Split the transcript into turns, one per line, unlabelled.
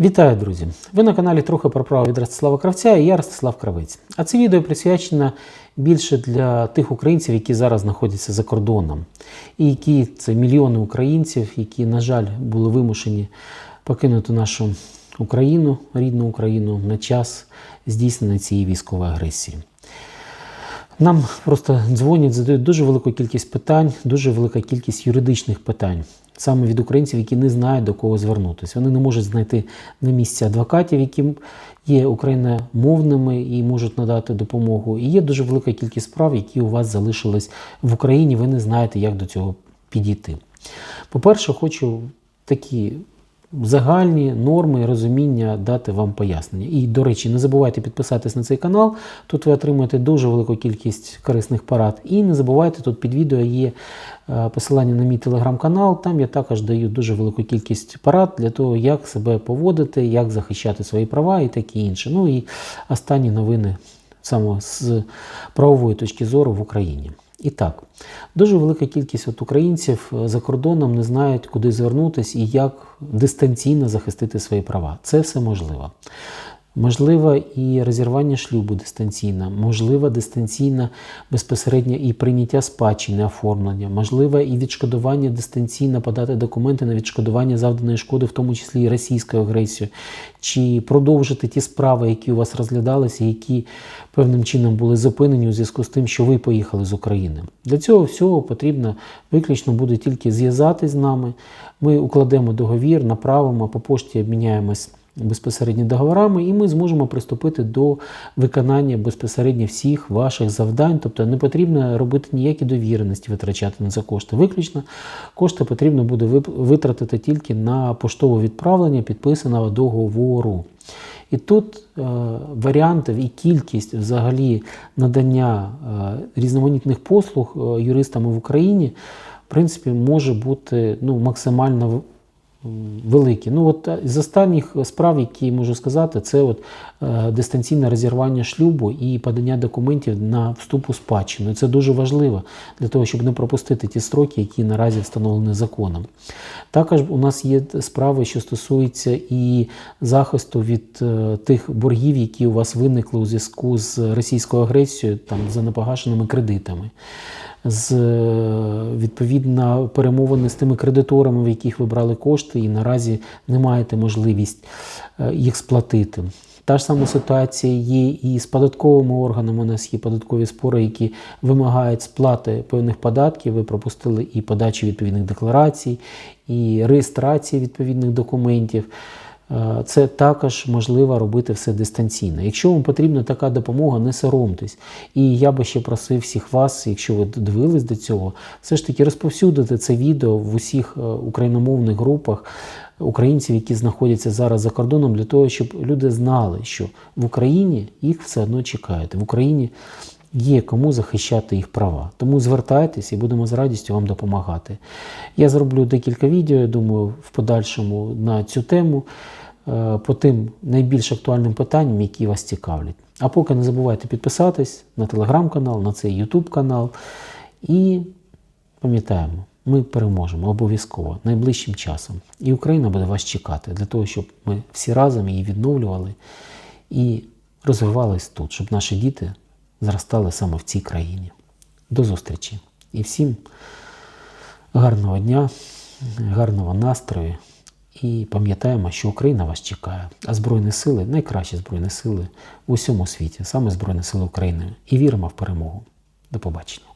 Вітаю, друзі! Ви на каналі трохи про право від Ростислава Кравця і я Ростислав Кравець. А це відео присвячено більше для тих українців, які зараз знаходяться за кордоном, і які це мільйони українців, які, на жаль, були вимушені покинути нашу Україну, рідну Україну на час здійснення цієї військової агресії. Нам просто дзвонять, задають дуже велику кількість питань, дуже велика кількість юридичних питань, саме від українців, які не знають до кого звернутися. Вони не можуть знайти на місці адвокатів, які є україномовними і можуть надати допомогу. І є дуже велика кількість справ, які у вас залишились в Україні. Ви не знаєте, як до цього підійти. По-перше, хочу такі загальні норми розуміння дати вам пояснення. І, до речі, не забувайте підписатись на цей канал. Тут ви отримаєте дуже велику кількість корисних порад. І не забувайте, тут під відео є е, посилання на мій телеграм-канал. Там я також даю дуже велику кількість порад для того, як себе поводити, як захищати свої права і таке інше. Ну і останні новини саме з правової точки зору в Україні. І так, дуже велика кількість от українців е, за кордоном не знають, куди звернутися і як дистанційно захистити свої права. Це все можливо. Можливо і розірвання шлюбу дистанційно, можливо дистанційне безпосередньо і прийняття спадщини, оформлення, можливо і відшкодування дистанційно подати документи на відшкодування завданої шкоди, в тому числі і російською агресією, чи продовжити ті справи, які у вас розглядалися, які певним чином були зупинені у зв'язку з тим, що ви поїхали з України. Для цього всього потрібно виключно буде тільки зв'язатись з нами. Ми укладемо договір, направимо по пошті, обміняємось безпосередньо договорами, і ми зможемо приступити до виконання безпосередньо всіх ваших завдань. Тобто не потрібно робити ніякі довіреності, витрачати на це кошти. Виключно кошти потрібно буде витратити тільки на поштове відправлення підписаного договору. І тут е, варіантів і кількість взагалі надання е, різноманітних послуг е, юристами в Україні, в принципі, може бути ну, максимально великі. Ну от З останніх справ, які можу сказати, це от е, дистанційне розірвання шлюбу і подання документів на вступ у спадщину. Це дуже важливо для того, щоб не пропустити ті строки, які наразі встановлені законом. Також у нас є справи, що стосуються і захисту від е, тих боргів, які у вас виникли у зв'язку з російською агресією, там за непогашеними кредитами з відповідно перемовини з тими кредиторами, в яких ви брали кошти, і наразі не маєте можливість е, їх сплатити. Та ж сама ситуація є і з податковими органами. У нас є податкові спори, які вимагають сплати певних податків. Ви пропустили і подачі відповідних декларацій, і реєстрації відповідних документів. Е, це також можливо робити все дистанційно. Якщо вам потрібна така допомога, не соромтесь. І я би ще просив всіх вас, якщо ви дивились до цього, все ж таки розповсюдити це відео в усіх е, україномовних групах українців, які знаходяться зараз за кордоном, для того, щоб люди знали, що в Україні їх все одно чекають. В Україні є кому захищати їх права. Тому звертайтесь і будемо з радістю вам допомагати. Я зроблю декілька відео, я думаю, в подальшому на цю тему. Е, по тим найбільш актуальним питанням, які вас цікавлять. А поки не забувайте підписатись на телеграм-канал, на цей Ютуб канал. І пам'ятаємо, ми переможемо обов'язково найближчим часом. І Україна буде вас чекати для того, щоб ми всі разом її відновлювали і розвивались тут, щоб наші діти зростали саме в цій країні. До зустрічі і всім гарного дня, гарного настрою. І пам'ятаємо, що Україна вас чекає, а Збройні сили найкращі Збройні сили в усьому світі, саме Збройні Сили України. І віримо в перемогу. До побачення.